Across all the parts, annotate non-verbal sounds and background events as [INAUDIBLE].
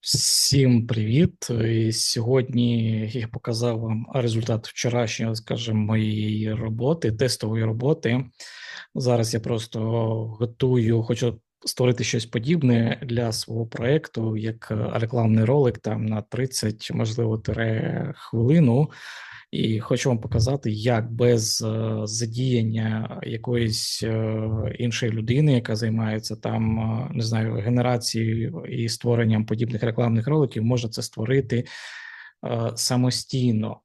Всім привіт! І Сьогодні я показав вам результат вчорашнього, скажімо, моєї роботи, тестової роботи. Зараз я просто готую, хочу створити щось подібне для свого проекту, як рекламний ролик там на 30, можливо, хвилину. І хочу вам показати, як без е, задіяння якоїсь е, іншої людини, яка займається там, е, не знаю, генерацією і створенням подібних рекламних роликів, може це створити самостійно.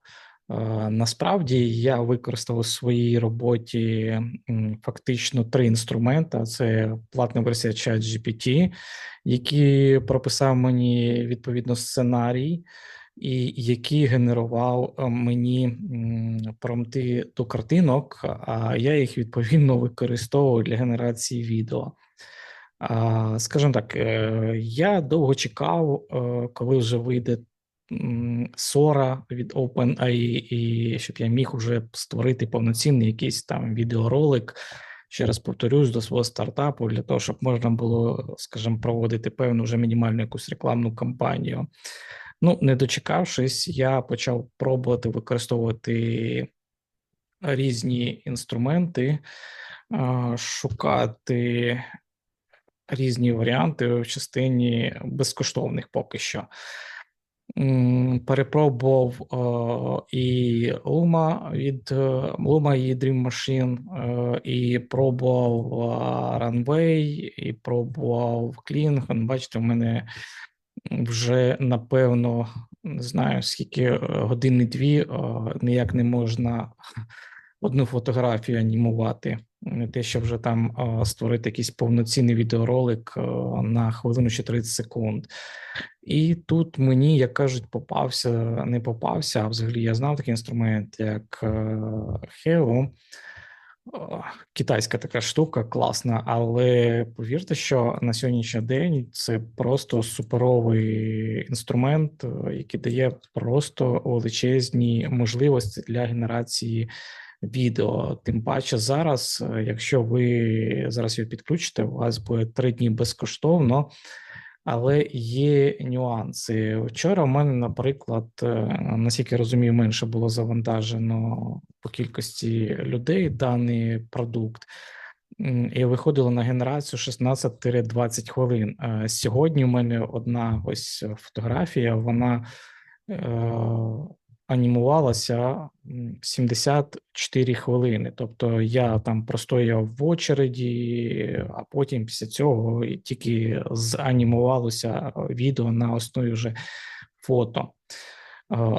Насправді я використав у своїй роботі фактично три інструмента: це платна версія ChatGPT, який прописав мені відповідно сценарій і який генерував е, мені промти до картинок, а я їх відповідно [LAUGHS] використовую для генерації відео. Скажімо так, е, я довго чекав, е, коли вже вийде Sora від OpenAI, і щоб я міг уже створити повноцінний якийсь там відеоролик. Ще раз повторюсь до свого стартапу для того, щоб можна було, скажімо, проводити певну вже мінімальну якусь рекламну кампанію. Ну, не дочекавшись, я почав пробувати використовувати різні інструменти, шукати різні варіанти в частині безкоштовних поки що. Перепробував і Luma від Luma і Dream Machine, і пробував Runway, і пробував Kling. Бачите, у мене вже напевно не знаю скільки е, години дві е, ніяк не можна [LAUGHS] одну фотографію анімувати. Не те, що вже там е, створити якийсь повноцінний відеоролик на хвилину чи 30 секунд. І тут мені, як кажуть, попався, не попався, а взагалі я знав такий інструмент, як Heo. Китайська така штука класна, але повірте, що на сьогоднішній день це просто суперовий інструмент, е, який дає просто величезні можливості для генерації відео. Тим паче, зараз, е, якщо ви зараз його підключите, у вас буде три дні безкоштовно. Але є нюанси. Вчора у мене, наприклад, е, наскільки я розумію, менше було завантажено по кількості людей даний продукт, і виходило на генерацію 16-20 хвилин. Е, сьогодні у мене одна ось фотографія, вона е, анімувалася 74 хвилини. Тобто я там простояв в очереді, а потім після цього тільки занімувалося відео на основі вже фото.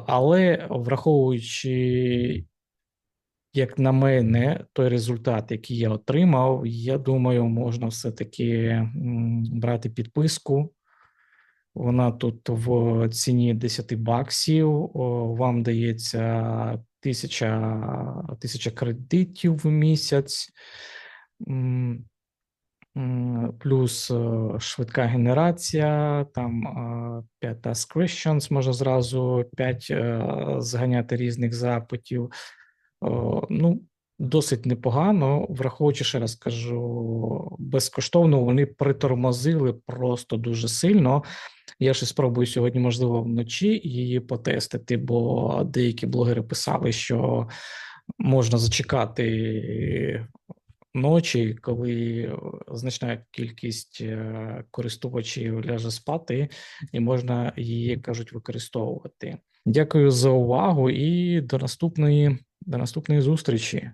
Але враховуючи, як на мене, той результат, який я отримав, я думаю, можна все-таки брати підписку вона тут в ціні 10 баксів. Вам дається тисяча тисяча кредитів в місяць, плюс е, швидка генерація, там 5 task questions, можна зразу 5 е, зганяти різних запитів. Ну, Досить непогано, враховуючи, ще раз кажу, безкоштовно вони притормозили просто дуже сильно. Я ще спробую сьогодні, можливо, вночі її потестити, бо деякі блогери писали, що можна зачекати ночі, коли значна кількість е, користувачів ляже спати, і можна її кажуть використовувати. Дякую за увагу і до наступної, до наступної зустрічі.